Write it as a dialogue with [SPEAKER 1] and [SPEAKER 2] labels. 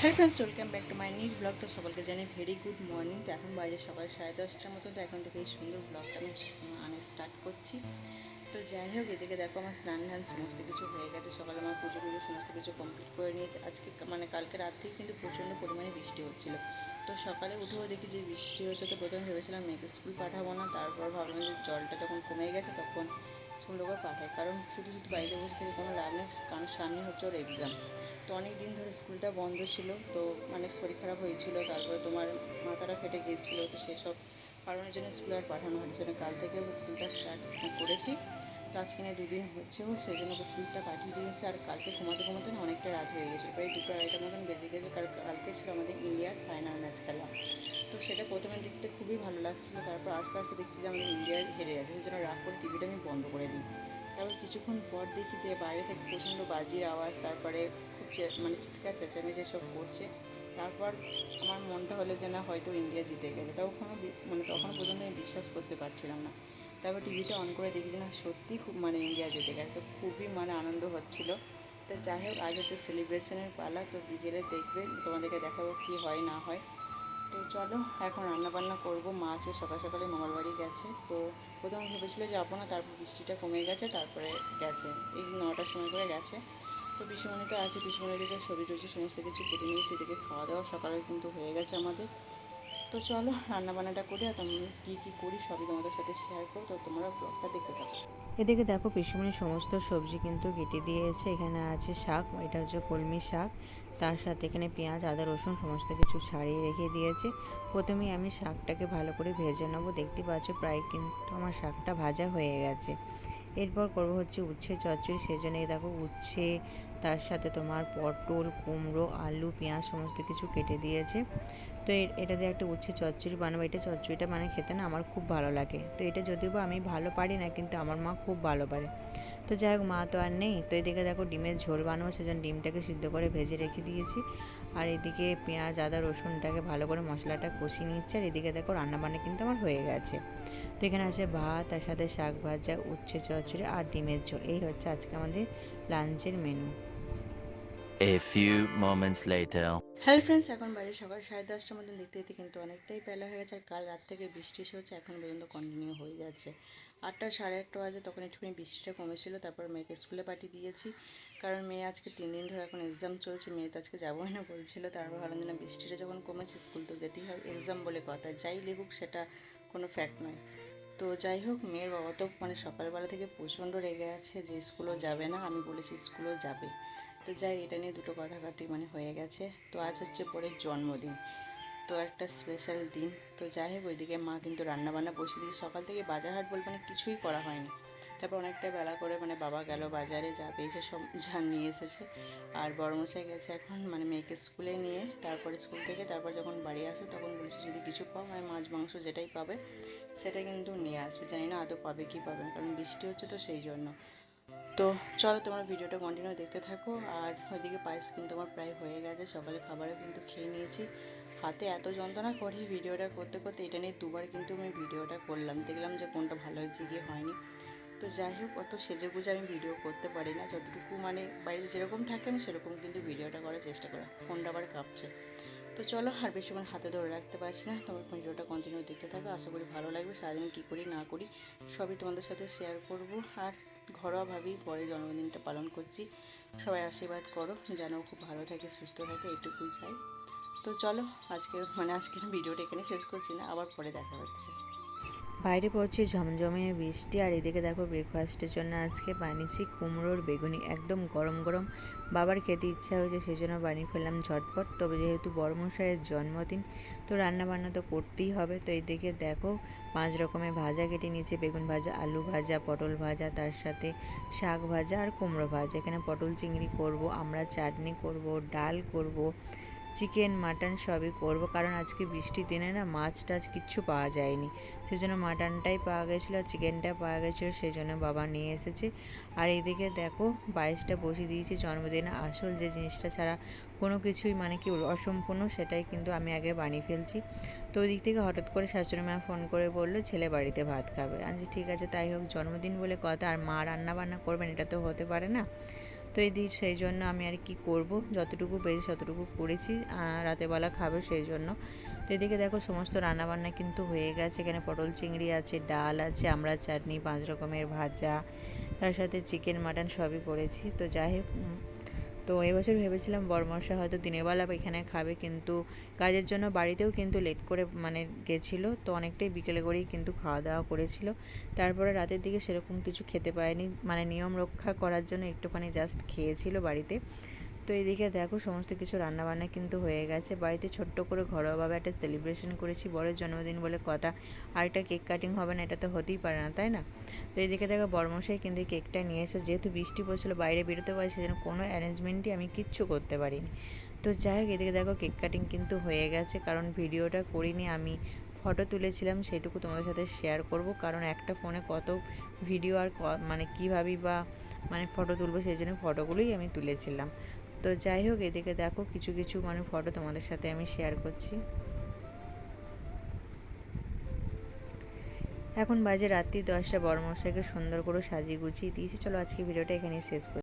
[SPEAKER 1] Hello friends welcome back to my new blog তো সকলকে জানি ভেরি গুড মর্নিং তো এখন বাজে সকাল সাড়ে দশটার মতো। তো এখন থেকে এই সুন্দর ব্লগটা আমি আনে স্টার্ট করছি। তো যাই হোক, এদিকে দেখো আমার স্নান ধান সমস্ত কিছু হয়ে গেছে। সকালে আমার পুজো টুজো সমস্ত কিছু কমপ্লিট করে নিয়েছে। আজকে মানে কালকে রাত থেকে কিন্তু প্রচণ্ড পরিমাণে বৃষ্টি হচ্ছিল। তো সকালে উঠেও দেখি যে বৃষ্টি হচ্ছে। তো প্রথমে ভেবেছিলাম মেয়েকে স্কুল পাঠাবো না। তারপর ভাবলাম যে জলটা যখন কমে গেছে তখন স্কুল ওকে পাঠাই। কারণ শুধু শুধু বাড়িতে বসে থেকে কোনো লাভ নেই। কারণ সামনে হচ্ছে ওর এক্সাম তো অনেক দিন ধরে স্কুলটা বন্ধ ছিল, তো মানে শরীর খারাপ হয়েছিল, তারপরে তোমার মাথাটা ফেটে গিয়েছিল, তো সেসব কারণের জন্য স্কুলে আর পাঠানো হচ্ছে না। কাল থেকে স্কুলটা স্টার্ট করেছি, তো আজকে নিয়ে দুদিন হচ্ছেও সেই জন্য স্কুলটা পাঠিয়ে দিয়েছে, আর কালকে ঘুমাতে ঘুমাতে না অনেকটা রাত হয়ে গেছে, প্রায় দুটো আড়াইটার মতন বেজে গেছে কারণ কালকে ছিল আমাদের ইন্ডিয়ার ফাইনাল ম্যাচ খেলা। তো সেটা প্রথমের দিকটা খুবই ভালো লাগছিল, তারপর আস্তে আস্তে দেখছি যে আমাদের ইন্ডিয়া হেরে গেছে, সেই জন্য রাগ করে টিভিটা আমি বন্ধ করে দিই। তারপর কিছুক্ষণ পর দেখি যে বাইরে থেকে প্রচণ্ড বাজির আওয়াজ, তারপরে মানে চিৎকার চেঁচামেচি সব করছে। তারপর আমার মনটা হলো যে না, হয়তো ইন্ডিয়া জিতে গেছে। তখনও বি- মানে তখন পর্যন্ত আমি বিশ্বাস করতে পারছিলাম না। তারপর টিভিটা অন করে দেখি যে না, সত্যি খুব মানে ইন্ডিয়া জিতে গেছে। খুবই মানে আনন্দ হচ্ছিল। তো যাই হোক, আজ হচ্ছে সেলিব্রেশনের পালা। তো বিকেলে দেখবে, তোমাদেরকে দেখাবো কী হয়, না হয়। তো চলো, এখন রান্না বান্না করব। মা আছে সকাল সকালে মামার বাড়ি গেছে। তো প্রথমে ভেবেছিল যাব না, তারপর বৃষ্টিটা কমে গেছে, তারপরে গেছে। এই নটার সময় করে গেছে। তো পিসুমণি আছে পিসুমণি দিকে টবি সমস্ত কিছু কেটে নিয়েছি, এদিকে খাওয়া দাওয়া সকালে কিন্তু হয়ে গেছে আমাদের। তো চলো রান্না বান্নাটা করি আর তুমি কী কী করি সবই তোমাদের সাথে শেয়ার করো তো তোমরা ব্লগটা দেখতে থাকো।
[SPEAKER 2] এদিকে দেখো, পিসুমণি সমস্ত সবজি কিন্তু কেটে দিয়েছে। এখানে আছে শাক, এটা হচ্ছে কলমি শাক। তার সাথে এখানে পেঁয়াজ, আদা, রসুন, সমস্ত কিছু ছাড়িয়ে রেখে দিয়েছে। প্রথমেই আমি শাকটাকে ভালো করে ভেজে নেব। দেখতে পাচ্ছ, প্রায় কিন্তু আমার শাকটা ভাজা হয়ে গেছে। এরপর করব হচ্ছে উচ্ছে চচ্চড়ি সেই জন্য এই দেখো উচ্ছে, তার সাথে তোমার পটল, কুমড়ো, আলু, পেঁয়াজ সমস্ত কিছু কেটে দিয়েছে। তো এটা দিয়ে একটা উচ্ছে চচ্চড়ি বানাবো। এটা চচ্চড়িটা মানে খেতে না আমার খুব ভালো লাগে। তো এটা যদিও বা আমি ভালো পারি না, কিন্তু আমার মা খুব ভালো পারে। তো যাই হোক, মা তো আর নেই। তো এদিকে দেখো ডিমের ঝোল বানাবো, সেজন্য ডিমটাকে সিদ্ধ করে ভেজে রেখে দিয়েছি। আর এদিকে পেঁয়াজ, আদা, রসুনটাকে ভালো করে মশলাটা কষিয়ে নিচ্ছে। আর এদিকে দেখো রান্নাবান্না কিন্তু আমার হয়ে গেছে। তো এখানে আছে ভাত তার সাথে শাক ভাজা উচ্ছে চচ্চড়ি আর ডিমের ঝোল। এই হচ্ছে আজকে আমাদের লাঞ্চের menu
[SPEAKER 3] A few moments later.
[SPEAKER 1] Hello friends এখন বাজে সকাল সাড়ে দশটার মতন। দেখতে দেখতে কিন্তু অনেকটাই বেলা হয়ে গেছে আর কাল রাত থেকে বৃষ্টি হচ্ছে এখন পর্যন্ত কন্টিনিউ হয়ে যাচ্ছে। আটটা সাড়ে আটটা বাজে তখন একটুখানি বৃষ্টিটা কমেছিল তারপর মেয়েকে স্কুলে পাঠিয়ে দিয়েছি। কারণ মেয়ে আজকে তিন দিন ধরে এখন এক্সাম চলছে মেয়ে তো আজকে যাবোই না বলছিল তারপর ভাবলাম যে না বৃষ্টিটা যখন কমেছে স্কুল তো যেতেই হবে। এক্সাম বলে কথা যাই লিখুক সেটা কোনো ফ্যাক্ট নয়। তো যাই হোক, মেয়ের বাবা তো মানে সকালবেলা থেকে প্রচণ্ড রেগে আছে যে স্কুলও যাবে না, আমি বলেছি স্কুলও যাবে। তো যাই, এটা নিয়ে দুটো কথাকাটি মানে হয়ে গেছে। তো আজ হচ্ছে পরের জন্মদিন, তো একটা স্পেশাল দিন। তো যাই হোক, ওইদিকে মা কিন্তু রান্নাবান্না বসে দিয়ে সকাল থেকে বাজার হাট বলতে মানে কিছুই করা হয়নি। তারপর অনেকটা বেলা করে মানে বাবা গেল বাজারে, যা পেয়েছে সব যা নিয়ে এসেছে। আর বড়মশাই গেছে এখন মানে মেয়েকে স্কুলে নিয়ে, তারপরে স্কুল থেকে তারপর যখন বাড়ি আসে তখন বলছে যদি কিছু পাও হয় মাছ, মাংস যেটাই পাবে সেটা কিন্তু নিয়ে আসবে। জানি না আদৌ পাবে কি পাবে কারণ বৃষ্টি হচ্ছে তো সেই জন্য। তো চলো তোমার ভিডিওটা কন্টিনিউ দেখতে থাকো। আর ওইদিকে পায়েস কিন্তু আমার প্রায় হয়ে গেছে, সকালে খাবারও কিন্তু খেয়ে নিয়েছি। হাতে এত যন্ত্রণা করি ভিডিওটা করতে করতে, এটা নিয়ে দুবার কিন্তু আমি ভিডিওটা করলাম। দেখলাম যে কোনটা ভালো হয়েছে গিয়ে হয়নি। তো যাই হোক, অত সেজে গুজে আমি ভিডিও করতে পারি না। যতটুকু মানে বাড়িতে যেরকম থাকে, আমি সেরকম কিন্তু ভিডিওটা করার চেষ্টা করি। ফোনটা আবার কাঁপছে। তো চলো আর বেশিক্ষণ হাতে ধরে রাখতে পারছি না। তোমার ভিডিওটা কন্টিনিউ দেখতে থাকো। আশা করি ভালো লাগবে। সারাদিন কী করি, না করি, সবই তোমাদের সাথে শেয়ার করব। আর ঘরোয়াভাবেই পরে জন্মদিনটা পালন করছি। সবাই আশীর্বাদ করো, যেন খুব ভালো থাকে, সুস্থ থাকে এটুকুই চাই। তো চলো আজকে মানে আজকের ভিডিওটা এখানে শেষ করছি না, আবার পরে দেখা হচ্ছে।
[SPEAKER 2] বাইরে পড়ছে ঝমঝমে বৃষ্টি, আর এদিকে দেখো ব্রেকফাস্টের জন্য আজকে বানিয়েছি কুমড়োর বেগুনি। একদম গরম গরম। বাবার খেতে ইচ্ছা হয়েছে সেই জন্য বানিয়ে ফেললাম ঝটপট। তবে যেহেতু বড়মশাইয়ের জন্মদিন, তো রান্না বান্না তো করতেই হবে। তো এইদিকে দেখো পাঁচ রকমের ভাজা কেটে নিয়েছে। বেগুন ভাজা, আলু ভাজা, পটল ভাজা, তার সাথে শাক ভাজা আর কুমড়ো ভাজা। এখানে পটল, চিংড়ি করব, আমরা চাটনি করব, ডাল করব চিকেন, মাটন সবই করব। কারণ আজকে বৃষ্টির দিনে না মাছ টাছ কিচ্ছু পাওয়া যায়নি। সেই জন্য মাটনটাই পাওয়া গেছিল আর চিকেনটা পাওয়া গেছিল সেই জন্য বাবা নিয়ে এসেছে। আর এইদিকে দেখো বাইশটা বসিয়ে দিয়েছি জন্মদিনে। আসল যে জিনিসটা ছাড়া কোনো কিছুই মানে কি অসম্পূর্ণ সেটাই কিন্তু আমি আগে বানিয়ে ফেলছি। তো ওই দিক থেকে হঠাৎ করে শাশুড়ি মা ফোন করে বলল, ছেলে বাড়িতে ভাত খাবে। আমি ঠিক আছে, তাই হোক, জন্মদিন বলে কথা। আর মা রান্না বান্না করবেন, এটা তো হতে পারে না। তো এই দিই, সেই জন্য আমি আর কি করব। যতটুকু পেয়েছি ততটুকু করেছি রাতেবেলা খাবে সেই জন্য। তো এদিকে দেখো সমস্ত রান্নাবান্না কিন্তু হয়ে গেছে। এখানে পটল চিংড়ি আছে, ডাল আছে আমরা চাটনি, পাঁচ রকমের ভাজা, তার সাথে চিকেন মাটন সবই করেছি। তো যাই হোক তো এবছর ভেবেছিলাম বরমশা হয়তো দিনের বেলা এখানে খাবে, কিন্তু কাজের জন্য বাড়িতেও কিন্তু লেট করে মানে গেছিল, তো অনেকটাই বিকেলে করেই কিন্তু খাওয়া দাওয়া করেছিল। তারপরে রাতের দিকে সেরকম কিছু খেতে পায়নি মানে নিয়ম রক্ষা করার জন্য একটুখানি জাস্ট খেয়েছিল বাড়িতে। তো এদিকে দেখো সমস্ত কিছু রান্নাবান্না কিন্তু হয়ে গেছে। বাড়িতে ছোট্ট করে ঘরোয়াভাবে একটা সেলিব্রেশন করেছি, বড়ের জন্মদিন বলে কথা। আর একটা কেক কাটিং হবে না, এটা তো হতেই পারে না, তাই না? তো এদিকে দেখো বর্মশাই কিন্তু কেকটা নিয়ে এসে, যেহেতু বৃষ্টি পড়ছিল, বাইরে বেরোতে পারি সেজন্য কোনো অ্যারেঞ্জমেন্টই আমি কিচ্ছু করতে পারিনি। তো যাই হোক, এদিকে দেখো কেক কাটিং কিন্তু হয়ে গেছে, কারণ ভিডিওটা করিনি আমি। ফটো তুলেছিলাম, সেটুকু তোমাদের সাথে শেয়ার করব, কারণ একটা ফোনে কত ভিডিও আর মানে কীভাবে বা মানে ফটো তুলবো, সেই জন্য ফটোগুলোই আমি তুলেছিলাম। তো যাই হোক, এদিকে দেখো কিছু কিছু মানে ফটো তোমাদের সাথে আমি শেয়ার করছি। এখন বাজে রাত্রি দশটা, বড় মশাইকে সুন্দর করে সাজিয়ে গুছিয়ে দিয়েছি। চলো আজকে ভিডিওটা এখানেই শেষ করছি